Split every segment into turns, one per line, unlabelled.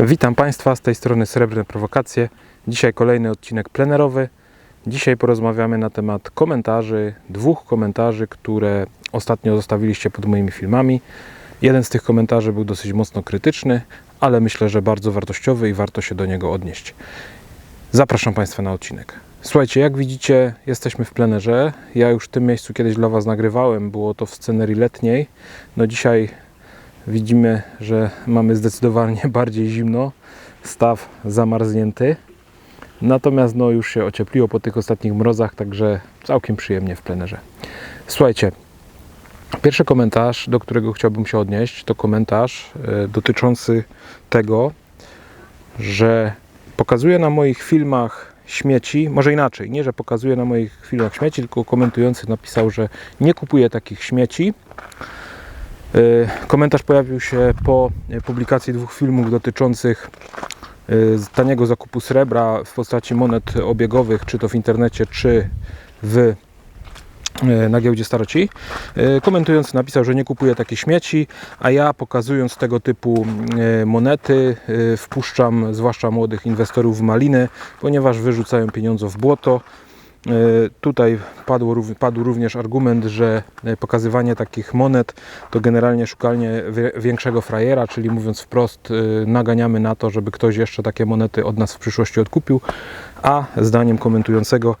Witam Państwa z tej strony Srebrne Prowokacje. Dzisiaj kolejny odcinek plenerowy. Dzisiaj porozmawiamy na temat komentarzy, dwóch komentarzy, które ostatnio zostawiliście pod moimi filmami. Jeden z tych komentarzy był dosyć mocno krytyczny, ale myślę, że bardzo wartościowy i warto się do niego odnieść. Zapraszam Państwa na odcinek. Słuchajcie, jak widzicie, jesteśmy w plenerze. Ja już w tym miejscu kiedyś dla Was nagrywałem, było to w scenerii letniej. No dzisiaj widzimy, że mamy zdecydowanie bardziej zimno, staw zamarznięty. Natomiast no już się ociepliło po tych ostatnich mrozach, także całkiem przyjemnie w plenerze. Słuchajcie, pierwszy komentarz, do którego chciałbym się odnieść, to komentarz e, dotyczący tego, że pokazuje na moich filmach śmieci, może inaczej, nie, że pokazuje na moich filmach śmieci, tylko komentujący napisał, że nie kupuje takich śmieci. Y, Komentarz pojawił się po publikacji dwóch filmów dotyczących y, taniego zakupu srebra w postaci monet obiegowych, czy to w internecie, czy w na giełdzie staroci. Komentując napisał, że nie kupuje takie śmieci, a ja pokazując tego typu monety wpuszczam zwłaszcza młodych inwestorów w maliny, ponieważ wyrzucają pieniądze w błoto. E, Tutaj padło, padł również argument, że e, pokazywanie takich monet to generalnie szukanie większego frajera, czyli mówiąc wprost, e, naganiamy na to, żeby ktoś jeszcze takie monety od nas w przyszłości odkupił, a zdaniem komentującego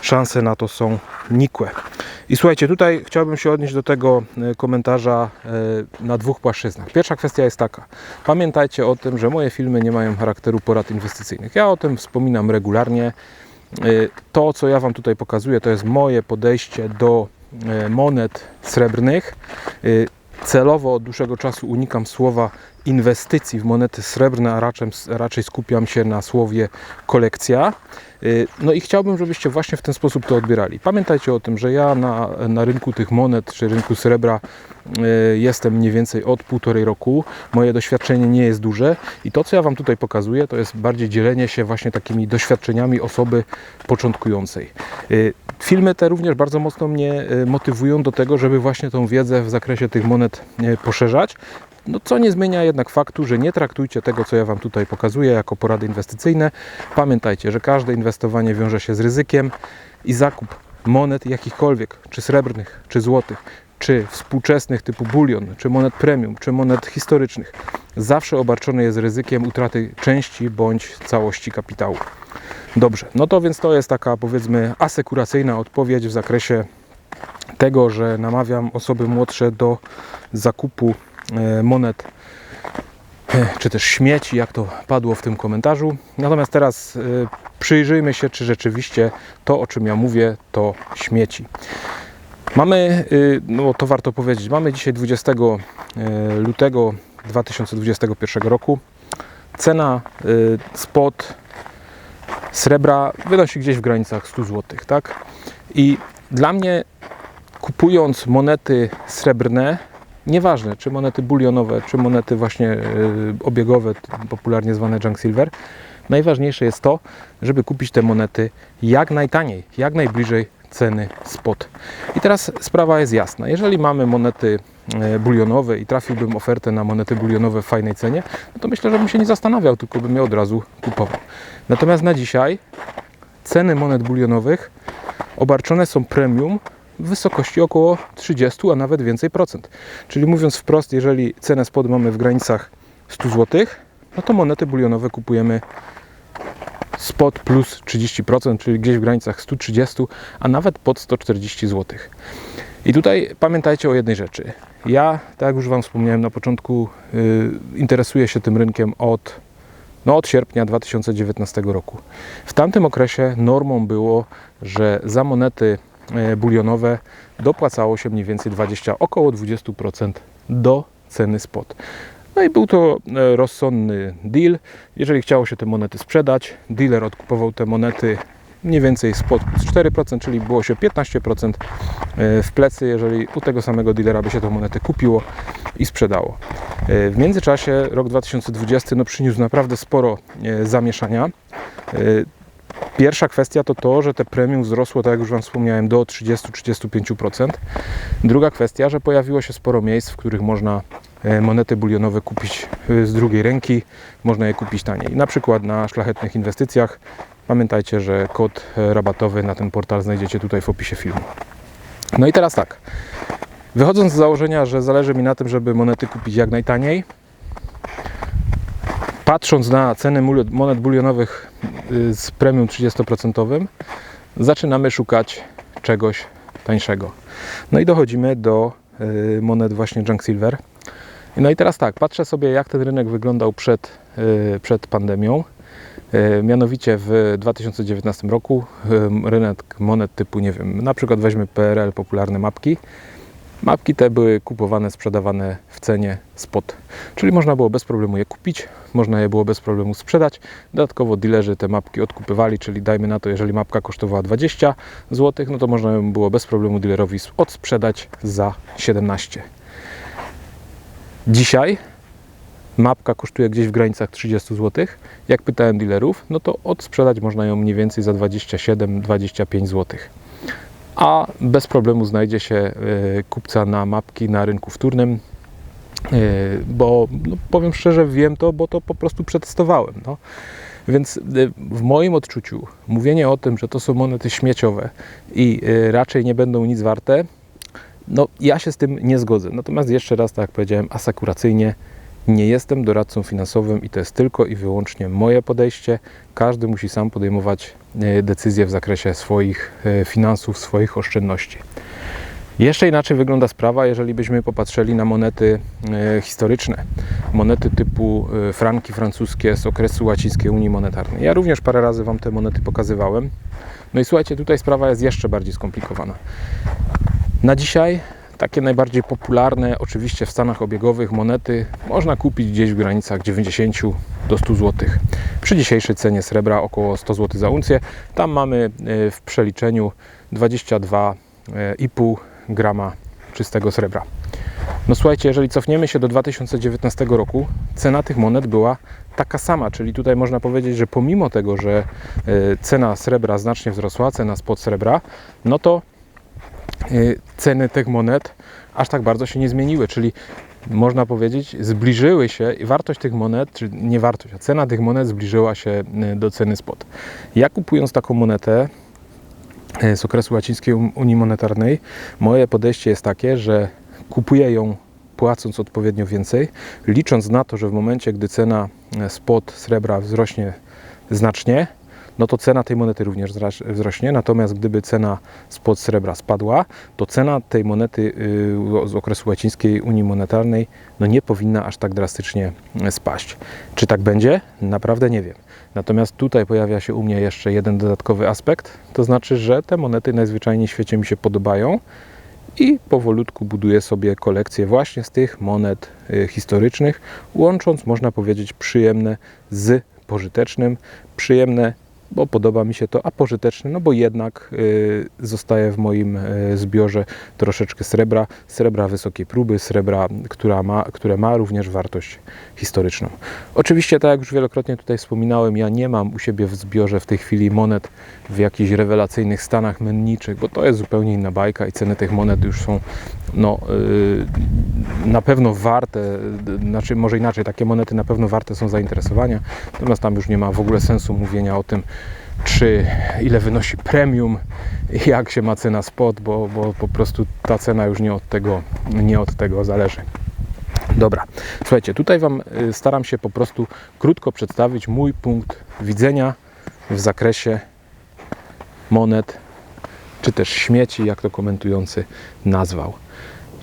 szanse na to są nikłe. I słuchajcie, tutaj chciałbym się odnieść do tego komentarza na dwóch płaszczyznach. Pierwsza kwestia jest taka. Pamiętajcie o tym, że moje filmy nie mają charakteru porad inwestycyjnych. Ja o tym wspominam regularnie. Y, To, co ja Wam tutaj pokazuję, to jest moje podejście do y, monet srebrnych. Y, Celowo od dłuższego czasu unikam słowa inwestycji w monety srebrne, a raczej, raczej skupiam się na słowie kolekcja. Y, No i chciałbym, żebyście właśnie w ten sposób to odbierali. Pamiętajcie o tym, że ja na, na rynku tych monet, czy rynku srebra y, jestem mniej więcej od półtorej roku. Moje doświadczenie nie jest duże i to, co ja Wam tutaj pokazuję, to jest bardziej dzielenie się właśnie takimi doświadczeniami osoby początkującej. Filmy te również bardzo mocno mnie y, motywują do tego, żeby właśnie tą wiedzę w zakresie tych monet y, poszerzać. No, co nie zmienia jednak faktu, że nie traktujcie tego, co ja Wam tutaj pokazuję, jako porady inwestycyjne. Pamiętajcie, że każde inwestowanie wiąże się z ryzykiem i zakup monet jakichkolwiek, czy srebrnych, czy złotych, czy współczesnych typu bulion, czy monet premium, czy monet historycznych, zawsze obarczony jest ryzykiem utraty części bądź całości kapitału. Dobrze, no to więc to jest taka powiedzmy asekuracyjna odpowiedź w zakresie tego, że namawiam osoby młodsze do zakupu e, monet e, czy też śmieci, jak to padło w tym komentarzu. Natomiast teraz e, przyjrzyjmy się, czy rzeczywiście to, o czym ja mówię, to śmieci. Mamy, y, no to warto powiedzieć, mamy dzisiaj 20 e, lutego 2021 roku. Cena y, spot srebra wynosi gdzieś w granicach 100 zł, tak? I dla mnie kupując monety srebrne, nieważne czy monety bulionowe, czy monety właśnie y, obiegowe, popularnie zwane junk silver, najważniejsze jest to, żeby kupić te monety jak najtaniej, jak najbliżej ceny spot. I teraz sprawa jest jasna. Jeżeli mamy monety e, bulionowe i trafiłbym ofertę na monety bulionowe w fajnej cenie, no to myślę, że bym się nie zastanawiał, tylko bym je od razu kupował. Natomiast na dzisiaj ceny monet bulionowych obarczone są premium w wysokości około 30, a nawet więcej procent. Czyli mówiąc wprost, jeżeli cenę spod mamy w granicach 100 zł, no to monety bulionowe kupujemy spot plus 30%, czyli gdzieś w granicach 130, a nawet pod 140 zł. I tutaj pamiętajcie o jednej rzeczy. Ja, tak jak już Wam wspomniałem na początku, yy, interesuję się tym rynkiem od, no, od sierpnia 2019 roku. W tamtym okresie normą było, że za monety e, bulionowe dopłacało się mniej więcej 20, około 20% do ceny spot. No i był to e, rozsądny deal. Jeżeli chciało się te monety sprzedać, dealer odkupował te monety mniej więcej plus 4%, czyli było się 15% e, w plecy, jeżeli u tego samego dealera by się te monety kupiło i sprzedało. E, W międzyczasie rok 2020 no, przyniósł naprawdę sporo zamieszania. Pierwsza kwestia to to, że te premium wzrosło, tak jak już Wam wspomniałem, do 30-35%. Druga kwestia, że pojawiło się sporo miejsc, w których można monety bulionowe kupić e, z drugiej ręki. Można je kupić taniej. Na przykład na szlachetnych inwestycjach. Pamiętajcie, że kod e, rabatowy na ten portal znajdziecie tutaj w opisie filmu. No i teraz tak. Wychodząc z założenia, że zależy mi na tym, żeby monety kupić jak najtaniej, patrząc na ceny monet bulionowych y, z premium 30%, zaczynamy szukać czegoś tańszego. No i dochodzimy do y, monet właśnie Junk Silver. No i teraz tak, patrzę sobie jak ten rynek wyglądał przed, y, przed pandemią. Y, Mianowicie w 2019 roku rynek monet typu, nie wiem, na przykład weźmy PRL, popularne mapki. Mapki te były kupowane, sprzedawane w cenie spot, czyli można było bez problemu je kupić, można je było bez problemu sprzedać. Dodatkowo dealerzy te mapki odkupywali, czyli dajmy na to, jeżeli mapka kosztowała 20 zł, no to można ją było bez problemu dealerowi odsprzedać za 17. Dzisiaj mapka kosztuje gdzieś w granicach 30 zł. Jak pytałem dealerów, no to odsprzedać można ją mniej więcej za 27-25 zł a bez problemu znajdzie się e, kupca na mapki na rynku wtórnym, e, bo no, powiem szczerze, wiem to, bo to po prostu przetestowałem. No. Więc e, w moim odczuciu mówienie o tym, że to są monety śmieciowe i raczej nie będą nic warte, no ja się z tym nie zgodzę. Natomiast jeszcze raz, tak jak powiedziałem, asekuracyjnie nie jestem doradcą finansowym i to jest tylko i wyłącznie moje podejście. Każdy musi sam podejmować e, decyzje w zakresie swoich e, finansów, swoich oszczędności. Jeszcze inaczej wygląda sprawa, jeżeli byśmy popatrzyli na monety e, historyczne. Monety typu franki francuskie z okresu łacińskiej Unii Monetarnej. Ja również parę razy Wam te monety pokazywałem. No i słuchajcie, tutaj sprawa jest jeszcze bardziej skomplikowana. Na dzisiaj takie najbardziej popularne, oczywiście w stanach obiegowych, monety można kupić gdzieś w granicach 90 do 100 zł. Przy dzisiejszej cenie srebra około 100 zł za uncję. Tam mamy e, w przeliczeniu 22,5 grama czystego srebra. No słuchajcie, jeżeli cofniemy się do 2019 roku, cena tych monet była taka sama, czyli tutaj można powiedzieć, że pomimo tego, że e, cena srebra znacznie wzrosła, cena spod srebra, no to ceny tych monet aż tak bardzo się nie zmieniły, czyli można powiedzieć, zbliżyły się i wartość tych monet, czy nie wartość, a cena tych monet zbliżyła się y, do ceny spot. Ja kupując taką monetę y, z okresu łacińskiej Unii Monetarnej, moje podejście jest takie, że kupuję ją płacąc odpowiednio więcej, licząc na to, że w momencie, gdy cena y, spot srebra wzrośnie znacznie, no to cena tej monety również wzrośnie. Natomiast gdyby cena spod srebra spadła, to cena tej monety y, z okresu łacińskiej Unii Monetarnej no nie powinna aż tak drastycznie y, spaść. Czy tak będzie? Naprawdę nie wiem. Natomiast tutaj pojawia się u mnie jeszcze jeden dodatkowy aspekt, to znaczy, że te monety najzwyczajniej w świecie mi się podobają i powolutku buduję sobie kolekcję właśnie z tych monet y, historycznych, łącząc, można powiedzieć, przyjemne z pożytecznym. Przyjemne bo podoba mi się to, a pożyteczne, no bo jednak y, zostaje w moim y, zbiorze troszeczkę srebra, srebra wysokiej próby, srebra, która ma, które ma również wartość historyczną. Oczywiście, tak jak już wielokrotnie tutaj wspominałem, ja nie mam u siebie w zbiorze w tej chwili monet w jakichś rewelacyjnych stanach menniczych, bo to jest zupełnie inna bajka i ceny tych monet już są no, y, na pewno warte, znaczy może inaczej, takie monety na pewno warte są zainteresowania, natomiast tam już nie ma w ogóle sensu mówienia o tym, czy ile wynosi premium, jak się ma cena spot, bo, bo po prostu ta cena już nie od tego, nie od tego zależy. Dobra, słuchajcie, tutaj Wam y, staram się po prostu krótko przedstawić mój punkt widzenia w zakresie monet, czy też śmieci, jak to komentujący nazwał.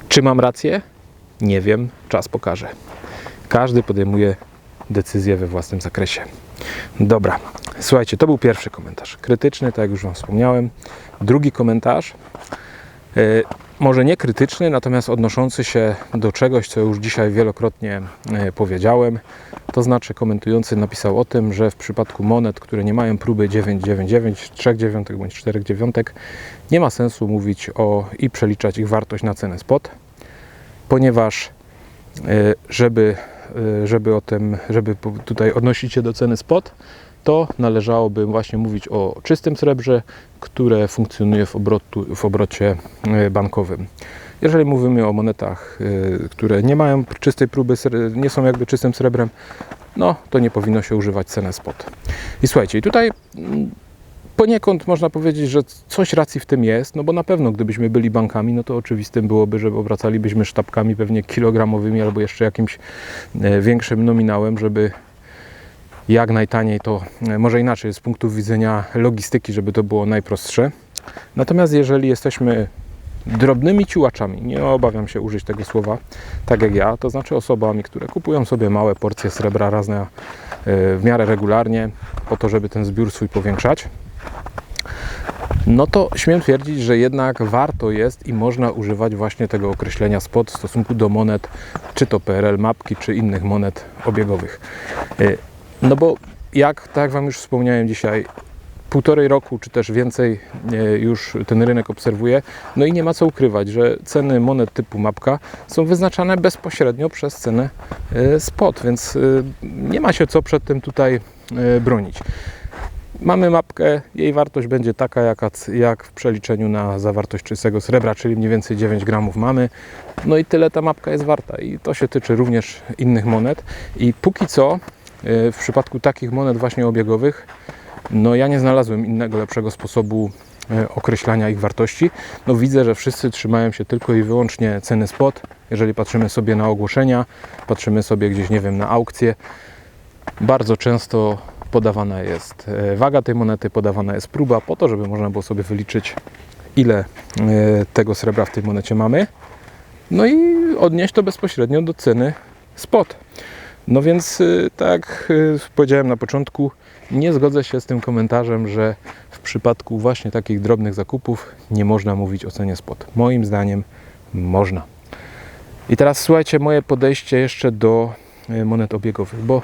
Czy mam rację? Nie wiem, czas pokaże. Każdy podejmuje decyzję we własnym zakresie. Dobra, słuchajcie, to był pierwszy komentarz. Krytyczny, tak jak już Wam wspomniałem. Drugi komentarz, e, może nie krytyczny, natomiast odnoszący się do czegoś, co już dzisiaj wielokrotnie e, powiedziałem. To znaczy, komentujący napisał o tym, że w przypadku monet, które nie mają próby 999, 3 dziewiątek bądź 4 dziewiątek, nie ma sensu mówić o i przeliczać ich wartość na cenę spot, ponieważ e, żeby, e, żeby o tym, żeby tutaj odnosić się do ceny spot, to należałoby właśnie mówić o czystym srebrze, które funkcjonuje w, obrotu, w obrocie e, bankowym. Jeżeli mówimy o monetach, które nie mają czystej próby, nie są jakby czystym srebrem, no to nie powinno się używać cenę spot. I słuchajcie, tutaj mm, poniekąd można powiedzieć, że coś racji w tym jest, no bo na pewno gdybyśmy byli bankami, no to oczywistym byłoby, że obracalibyśmy sztabkami pewnie kilogramowymi albo jeszcze jakimś e, większym nominałem, żeby jak najtaniej to, e, może inaczej, z punktu widzenia logistyki, żeby to było najprostsze. Natomiast jeżeli jesteśmy drobnymi ciułaczami, nie obawiam się użyć tego słowa, tak jak ja, to znaczy osobami, które kupują sobie małe porcje srebra raz na, e, w miarę regularnie, po to, żeby ten zbiór swój powiększać, no to śmiem twierdzić, że jednak warto jest i można używać właśnie tego określenia spot w stosunku do monet, czy to PRL mapki, czy innych monet obiegowych. E, No bo jak, tak Wam już wspomniałem dzisiaj, półtorej roku czy też więcej e, już ten rynek obserwuje. No i nie ma co ukrywać, że ceny monet typu mapka są wyznaczane bezpośrednio przez cenę e, spot, więc nie ma się co przed tym tutaj bronić. Mamy mapkę, jej wartość będzie taka jaka, jak w przeliczeniu na zawartość czystego srebra, czyli mniej więcej 9 gramów mamy. No i tyle ta mapka jest warta i to się tyczy również innych monet. I póki co e, w przypadku takich monet właśnie obiegowych no ja nie znalazłem innego lepszego sposobu e, określania ich wartości. No widzę, że wszyscy trzymają się tylko i wyłącznie ceny spot. Jeżeli patrzymy sobie na ogłoszenia, patrzymy sobie gdzieś, nie wiem, na aukcje, bardzo często podawana jest e, waga tej monety, podawana jest próba po to, żeby można było sobie wyliczyć ile e, tego srebra w tej monecie mamy. No i odnieść to bezpośrednio do ceny spot. No więc, y, tak powiedziałem na początku, nie zgodzę się z tym komentarzem, że w przypadku właśnie takich drobnych zakupów nie można mówić o cenie spot. Moim zdaniem można. I teraz słuchajcie, moje podejście jeszcze do monet obiegowych, bo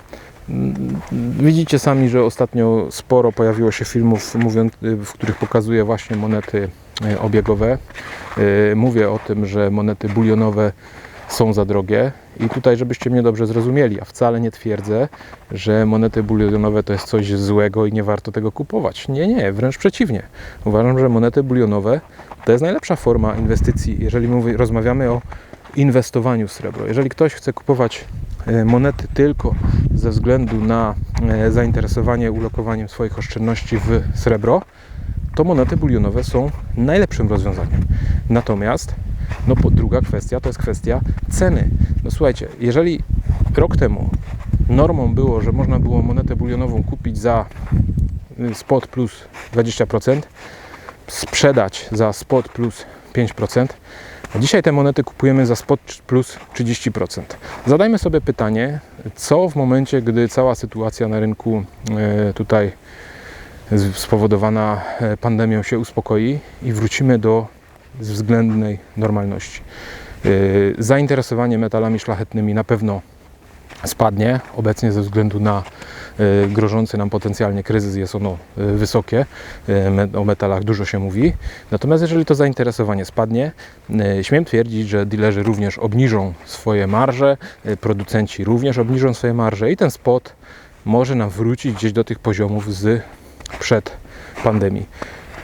widzicie sami, że ostatnio sporo pojawiło się filmów, y, w których pokazuję właśnie monety y, obiegowe. Y, Mówię o tym, że monety bulionowe są za drogie. I tutaj, żebyście mnie dobrze zrozumieli, a wcale nie twierdzę, że monety bulionowe to jest coś złego i nie warto tego kupować. Nie, nie, wręcz przeciwnie. Uważam, że monety bulionowe to jest najlepsza forma inwestycji, jeżeli mówi, rozmawiamy o inwestowaniu w srebro. Jeżeli ktoś chce kupować e, monety tylko ze względu na e, zainteresowanie ulokowaniem swoich oszczędności w srebro, to monety bulionowe są najlepszym rozwiązaniem. Natomiast no, druga kwestia to jest kwestia ceny. No słuchajcie, jeżeli rok temu normą było, że można było monetę bulionową kupić za y, spot plus 20%, sprzedać za spot plus 5%, a dzisiaj te monety kupujemy za spot plus 30%. Zadajmy sobie pytanie, co w momencie, gdy cała sytuacja na rynku e, tutaj spowodowana e, pandemią się uspokoi i wrócimy do względnej normalności. Yy, Zainteresowanie metalami szlachetnymi na pewno spadnie. Obecnie ze względu na yy, grożący nam potencjalnie kryzys jest ono yy, wysokie. Me- O metalach dużo się mówi. Natomiast jeżeli to zainteresowanie spadnie, śmiem twierdzić, że dealerzy również obniżą swoje marże, producenci również obniżą swoje marże i ten spot może nam wrócić gdzieś do tych poziomów z przed pandemii.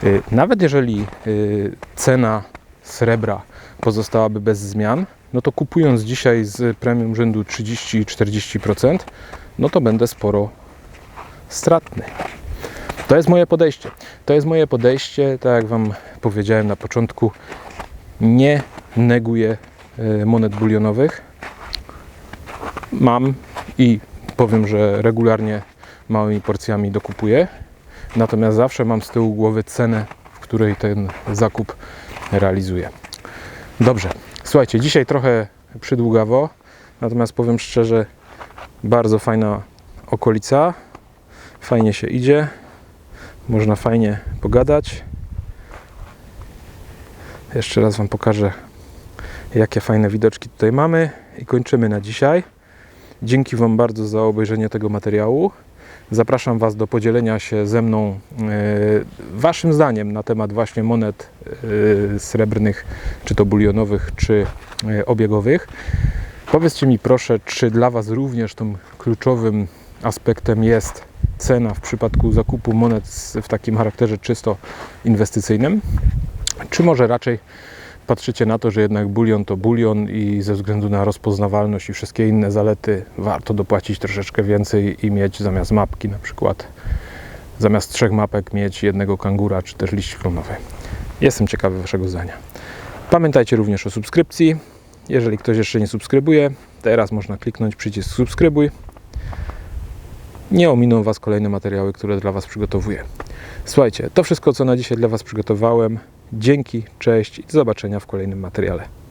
Y, Nawet jeżeli y, cena srebra pozostałaby bez zmian, no to kupując dzisiaj z premium rzędu 30 i 40%, no to będę sporo stratny. To jest moje podejście. To jest moje podejście, tak jak Wam powiedziałem na początku, nie neguję y, monet bulionowych. Mam i powiem, że regularnie małymi porcjami dokupuję. Natomiast zawsze mam z tyłu głowy cenę, w której ten zakup realizuję. Dobrze, słuchajcie, dzisiaj trochę przydługawo, natomiast powiem szczerze, bardzo fajna okolica, fajnie się idzie, można fajnie pogadać. Jeszcze raz Wam pokażę, jakie fajne widoczki tutaj mamy i kończymy na dzisiaj. Dzięki Wam bardzo za obejrzenie tego materiału. Zapraszam Was do podzielenia się ze mną e, Waszym zdaniem na temat właśnie monet e, srebrnych, czy to bulionowych, czy e, obiegowych. Powiedzcie mi proszę, czy dla Was również tym kluczowym aspektem jest cena w przypadku zakupu monet w takim charakterze czysto inwestycyjnym, czy może raczej patrzycie na to, że jednak bulion to bulion i ze względu na rozpoznawalność i wszystkie inne zalety warto dopłacić troszeczkę więcej i mieć zamiast mapki na przykład zamiast trzech mapek mieć jednego kangura czy też liść klonowy. Jestem ciekawy Waszego zdania. Pamiętajcie również o subskrypcji. Jeżeli ktoś jeszcze nie subskrybuje, teraz można kliknąć przycisk subskrybuj. Nie ominą Was kolejne materiały, które dla Was przygotowuję. Słuchajcie, to wszystko, co na dzisiaj dla Was przygotowałem. Dzięki, cześć i do zobaczenia w kolejnym materiale.